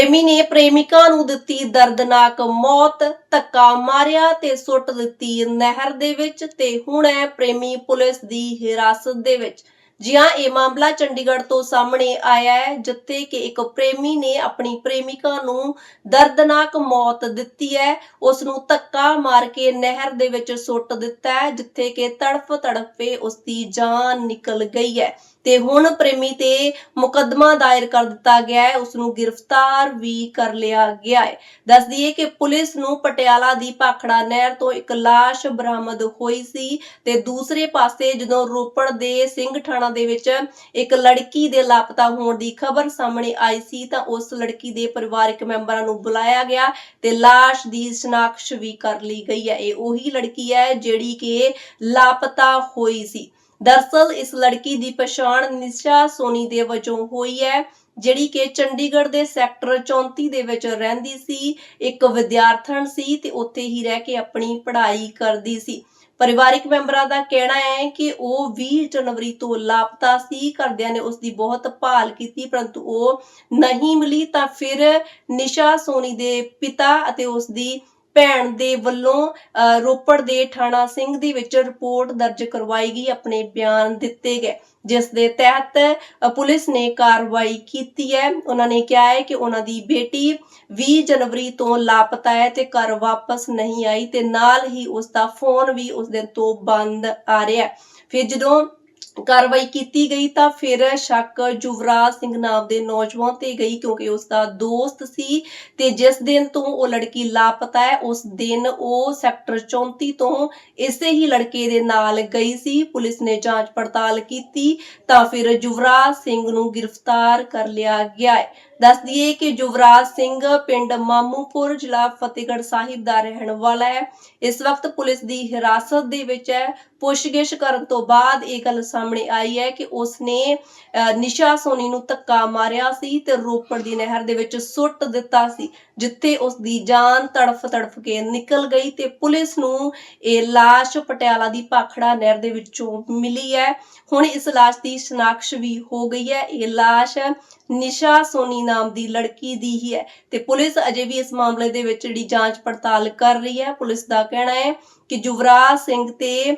ਪ੍ਰੇਮੀ ਨੇ ਪ੍ਰੇਮਿਕਾ ਨੂੰ ਦਿੱਤੀ ਦਰਦਨਾਕ ਮੌਤ, ਧੱਕਾ ਮਾਰਿਆ ਤੇ ਸੁੱਟ ਦਿੱਤੀ ਨਹਿਰ ਦੇ ਵਿੱਚ ਤੇ ਹੁਣ ਹੈ ਪ੍ਰੇਮੀ ਪੁਲਿਸ ਦੀ ਹਿਰਾਸਤ ਦੇ ਵਿੱਚ। ਜੀ ਹਾਂ ਇਹ ਮਾਮਲਾ ਚੰਡੀਗੜ੍ਹ ਤੋਂ ਸਾਹਮਣੇ ਆਇਆ ਹੈ, ਜਿੱਥੇ ਕਿ ਇੱਕ ਪ੍ਰੇਮੀ ਨੇ ਆਪਣੀ ਪ੍ਰੇਮਿਕਾ ਨੂੰ ਦਰਦਨਾਕ ਮੌਤ ਦਿੱਤੀ ਹੈ। ਉਸ ਨੂੰ ਧੱਕਾ ਮਾਰ ਕੇ ਨਹਿਰ ਦੇ ਵਿੱਚ ਸੁੱਟ ਦਿੱਤਾ ਹੈ, ਜਿੱਥੇ ਕਿ ਤੜਫ ਤੜਫੇ ਉਸ ਦੀ ਜਾਨ ਨਿਕਲ ਗਈ ਹੈ। ਤੇ ਹੁਣ ਪ੍ਰੇਮੀ ਤੇ ਮੁਕੱਦਮਾ ਦਾਇਰ ਕਰ ਦਿੱਤਾ ਗਿਆ ਹੈ ਉਸ ਨੂੰ ਗ੍ਰਿਫਤਾਰ ਵੀ ਕਰ ਲਿਆ ਗਿਆ ਹੈ। ਦੱਸ ਦਈਏ ਕਿ ਪੁਲਿਸ ਨੂੰ ਪਟਿਆਲਾ ਦੀ ਭਾਖੜਾ ਨਹਿਰ ਤੋਂ ਇੱਕ ਲਾਸ਼ ਬਰਾਮਦ ਹੋਈ ਸੀ ਤੇ ਦੂਸਰੇ ਪਾਸੇ ਜਦੋਂ ਰੋਪੜ ਦੇ ਸਿੰਘ ਥਾਣਾ ਠਾਣਾ ਦੇ ਵਿੱਚ ਇੱਕ ਲੜਕੀ ਦੇ ਲਾਪਤਾ ਹੋਣ ਦੀ ਖਬਰ ਸਾਹਮਣੇ ਆਈ ਸੀ ਤਾਂ ਉਸ ਲੜਕੀ ਦੇ ਪਰਿਵਾਰਕ ਮੈਂਬਰਾਂ ਨੂੰ ਬੁਲਾਇਆ ਗਿਆ ਤੇ ਲਾਸ਼ ਦੀ ਸ਼ਨਾਖਤ ਵੀ ਕਰ ਲਈ ਗਈ ਹੈ। ਇਹ ਉਹੀ ਲੜਕੀ ਹੈ ਜਿਹੜੀ ਕਿ ਲਾਪਤਾ ਹੋਈ ਸੀ। ਦਰਸਲ ਇਸ ਲੜਕੀ ਦੀ ਪਛਾਣ ਨਿਸ਼ਾ ਸੋਨੀ ਦੇ ਵਜੋਂ ਹੋਈ ਹੈ, ਜਿਹੜੀ ਕਿ ਚੰਡੀਗੜ੍ਹ ਦੇ ਸੈਕਟਰ 34 ਦੇ ਵਿੱਚ ਰਹਿੰਦੀ ਸੀ, ਇੱਕ ਵਿਦਿਆਰਥਣ ਸੀ ਤੇ ਉੱਥੇ ਹੀ ਰਹਿ ਕੇ ਆਪਣੀ ਪੜ੍ਹਾਈ ਕਰਦੀ ਸੀ। ਪਰਿਵਾਰਿਕ ਮੈਂਬਰਾਂ ਦਾ ਕਹਿਣਾ ਹੈ ਕਿ ਉਹ 20 ਜਨਵਰੀ ਤੋਂ ਲਾਪਤਾ ਸੀ, ਘਰਦਿਆਂ ਨੇ ਉਸ ਦੀ ਬਹੁਤ ਭਾਲ ਕੀਤੀ, ਪਰੰਤੂ ਉਹ ਨਹੀਂ ਮਿਲੀ ਤਾਂ ਫਿਰ ਨਿਸ਼ਾ ਸੋਨੀ ਦੇ ਪਿਤਾ ਅਤੇ ਉਸ ਦੀ ਭੈਣ ਦੇ ਵੱਲੋਂ ਰੋਪੜ ਦੇ ਥਾਣਾ ਸਿੰਘ ਦੇ ਵਿੱਚ ਰਿਪੋਰਟ ਦਰਜ ਕਰਵਾਈ ਗਈ, ਆਪਣੇ ਬਿਆਨ ਦਿੱਤੇ ਗਏ। ਜਿਸ ਦੇ ਤਹਿਤ ਪੁਲਿਸ ਨੇ ਕਾਰਵਾਈ ਕੀਤੀ ਹੈ। ਉਹਨਾਂ ਨੇ ਕਿਹਾ ਹੈ ਕਿ ਉਹਨਾਂ ਦੀ ਬੇਟੀ 20 ਜਨਵਰੀ ਤੋਂ ਲਾਪਤਾ ਹੈ ਤੇ ਘਰ ਵਾਪਸ ਨਹੀਂ ਆਈ ਤੇ ਨਾਲ ਹੀ ਉਸ ਦਾ ਫੋਨ ਵੀ ਉਸ ਦਿਨ ਤੋਂ ਬੰਦ ਆ ਰਿਹਾ ਹੈ। ਫਿਰ ਜਦੋਂ ਕਾਰਵਾਈ ਕੀਤੀ ਗਈ ਤਾਂ ਫਿਰ ਸ਼ੱਕ ਜੁਵਰਾਜ ਸਿੰਘ ਨਾਮ ਦੇ ਨੌਜਵਾਨ ਤੇ ਗਈ ਕਿਉਂਕਿ ਉਸ ਦਾ ਦੋਸਤ ਸੀ ਤੇ ਜਿਸ ਦਿਨ ਤੋਂ ਉਹ ਲੜਕੀ ਲਾਪਤਾ ਹੈ, ਉਸ ਦਿਨ ਉਹ ਸੈਕਟਰ 34 ਤੋਂ ਇਸੇ ਹੀ ਲੜਕੇ ਦੇ ਨਾਲ ਗਈ ਸੀ। ਪੁਲਿਸ ਨੇ ਜਾਂਚ ਪੜਤਾਲ ਕੀਤੀ ਤਾਂ ਫਿਰ ਜੁਵਰਾਜ ਸਿੰਘ ਨੂੰ ਗ੍ਰਿਫਤਾਰ ਕਰ ਲਿਆ ਗਿਆ ਹੈ। ਦੱਸ ਦਈਏ ਕਿ ਯੁਵਰਾਜ ਸਿੰਘ ਪਿੰਡ ਮਾਮੂਪੁਰ, ਜ਼ਿਲ੍ਹਾ ਫਤਿਹਗੜ੍ਹ ਸਾਹਿਬ ਦਾ ਰਹਿਣ ਵਾਲਾ ਹੈ। ਇਸ ਵਕਤ ਪੁਲਿਸ ਦੀ ਹਿਰਾਸਤ ਦੇ ਵਿੱਚ ਹੈ। ਪੁੱਛਗਿੱਛ ਕਰਨ ਤੋਂ ਬਾਅਦ ਇਹ ਗੱਲ ਸਾਹਮਣੇ ਆਈ ਹੈ ਕਿ ਉਸਨੇ ਨਿਸ਼ਾ ਸੋਨੀ ਨੂੰ ਧੱਕਾ ਮਾਰਿਆ ਸੀ ਤੇ ਰੋਪੜ ਦੀ ਨਹਿਰ ਦੇ ਵਿੱਚ ਸੁੱਟ ਦਿੱਤਾ ਸੀ, ਜਿੱਥੇ ਉਸ ਦੀ ਜਾਨ ਤੜਫ ਤੜਫ ਕੇ ਨਿਕਲ ਗਈ ਤੇ ਪੁਲਿਸ ਨੂੰ ਇਹ ਲਾਸ਼ ਪਟਿਆਲਾ ਦੀ ਭਾਖੜਾ ਨਹਿਰ ਦੇ ਵਿੱਚੋਂ ਮਿਲੀ ਹੈ। ਹੁਣ ਇਸ ਲਾਸ਼ ਦੀ ਸ਼ਨਾਖਤ ਵੀ ਹੋ ਗਈ ਹੈ। ਇਹ ਲਾਸ਼ ਨਿਸ਼ਾ ਸੋਨੀ ਨਾਮ ਦੀ ਲੜਕੀ ਦੀ ਹੀ ਹੈ ਤੇ ਪੁਲਿਸ ਅਜੇ ਵੀ ਇਸ ਮਾਮਲੇ ਦੇ ਵਿੱਚ ਜਿਹੜੀ ਜਾਂਚ ਪੜਤਾਲ ਕਰ ਰਹੀ ਹੈ। ਪੁਲਿਸ ਦਾ ਕਹਿਣਾ ਹੈ ਕਿ ਜੁਵਰਾਜ ਸਿੰਘ ਤੇ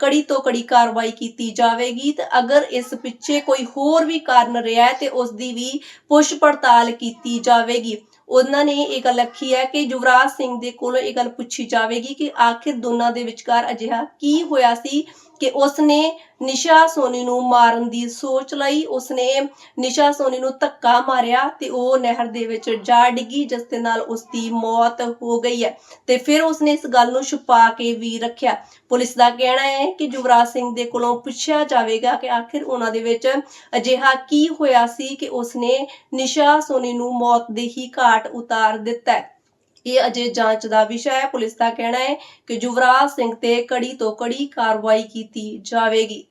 ਕੜੀ ਤੋਂ ਕੜੀ ਕਾਰਵਾਈ ਕੀਤੀ ਜਾਵੇਗੀ ਤੇ ਅਗਰ ਇਸ ਪਿੱਛੇ ਕੋਈ ਹੋਰ ਵੀ ਕਾਰਨ ਰਿਹਾ ਹੈ ਤੇ ਉਸ ਦੀ ਵੀ ਪੁੱਛ ਪੜਤਾਲ ਕੀਤੀ ਜਾਵੇਗੀ। ਉਹਨਾਂ ਨੇ ਇਹ ਗੱਲ ਆਖੀ ਹੈ ਕਿ ਯੁਵਰਾਜ ਸਿੰਘ ਦੇ ਕੋਲੋਂ ਇਹ ਗੱਲ ਪੁੱਛੀ ਜਾਵੇਗੀ ਕਿ ਆਖਿਰ ਦੋਨਾਂ ਦੇ ਵਿਚਕਾਰ ਅਜਿਹਾ ਕੀ ਹੋਇਆ ਸੀ ਕਿ ਉਸਨੇ ਨਿਸ਼ਾ ਸੋਨੀ ਨੂੰ ਮਾਰਨ ਦੀ ਸੋਚ ਲਈ, ਉਸਨੇ ਨਿਸ਼ਾ ਸੋਨੀ ਨੂੰ ਧੱਕਾ ਮਾਰਿਆ ਤੇ ਉਹ ਨਹਿਰ ਦੇ ਵਿੱਚ ਜਾ ਡਿੱਗੀ, ਜਿਸ ਦੇ ਨਾਲ ਉਸ ਦੀ ਮੌਤ ਹੋ ਗਈ ਹੈ। ਤੇ ਫਿਰ ਉਸਨੇ ਇਸ ਗੱਲ ਨੂੰ ਛੁਪਾ ਕੇ ਵੀ ਰੱਖਿਆ। ਪੁਲਿਸ ਦਾ ਕਹਿਣਾ ਹੈ ਕਿ ਯੁਵਰਾਜ ਸਿੰਘ ਦੇ ਕੋਲੋਂ ਪੁੱਛਿਆ ਜਾਵੇਗਾ ਕਿ ਆਖਿਰ ਉਹਨਾਂ ਦੇ ਵਿੱਚ ਅਜਿਹਾ ਕੀ ਹੋਇਆ ਸੀ ਕਿ ਉਸਨੇ ਨਿਸ਼ਾ ਸੋਨੀ ਨੂੰ ਮੌਤ ਦੇ ਹੀ ਘਾਟ ਉਤਾਰ ਦਿੱਤਾ ਇਹ ਅਜੇ ਜਾਂਚ ਦਾ ਵਿਸ਼ਾ ਹੈ, ਪੁਲਿਸ ਦਾ ਕਹਿਣਾ ਹੈ ਕਿ ਯੁਵਰਾਜ ਸਿੰਘ ਤੇ ਕੜੀ ਤੋਂ ਕੜੀ ਕਾਰਵਾਈ ਕੀਤੀ ਜਾਵੇਗੀ।